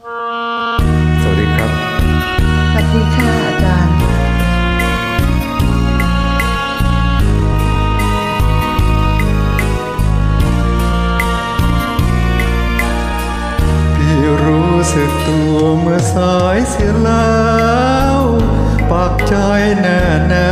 สวัสดีครับสวัสดีค่ะอาจารย์รู้สึกตัวเมื่อสายเสียแล้ว ปากใจแน่แน่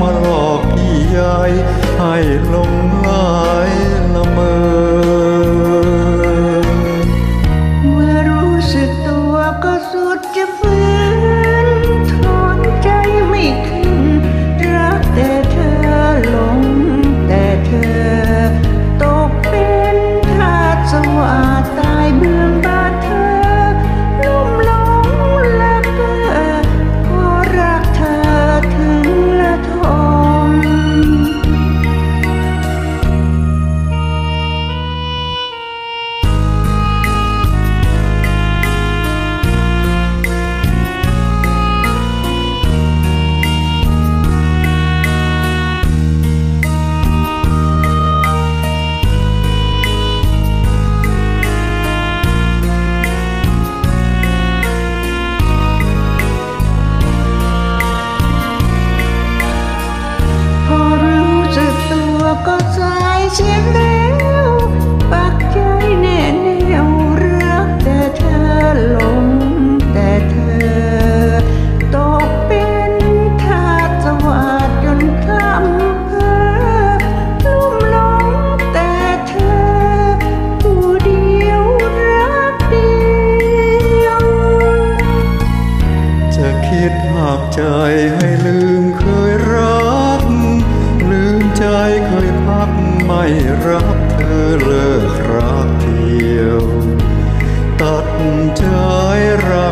มาหลอกพี่ยายให้ลงไหล เสียงวปัใจแน่แน่รักแต่เธอหลงแต่เธอ ตกเป็นทาสวาดจนคำเพอลุ่มหลงแต่เธอ ผู้เดียวรักเดียว จะคิดหักใจให้ลืมเคยรัก ลืมใจเคย ไม่รักเธอเลิกรักเดียว ตัดใจรัก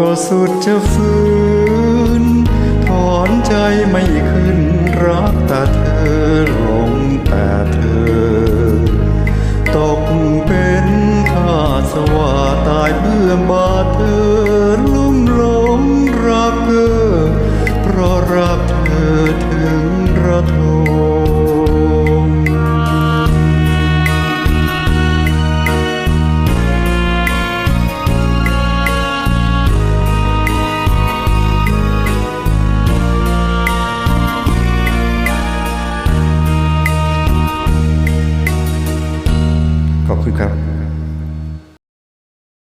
ก็สุดจะฟื้น ถอนใจไม่ขึ้นรักแต่เธอหลงแต่เธอ ตกเป็นข้าสวาตายเพื่อบาเธอ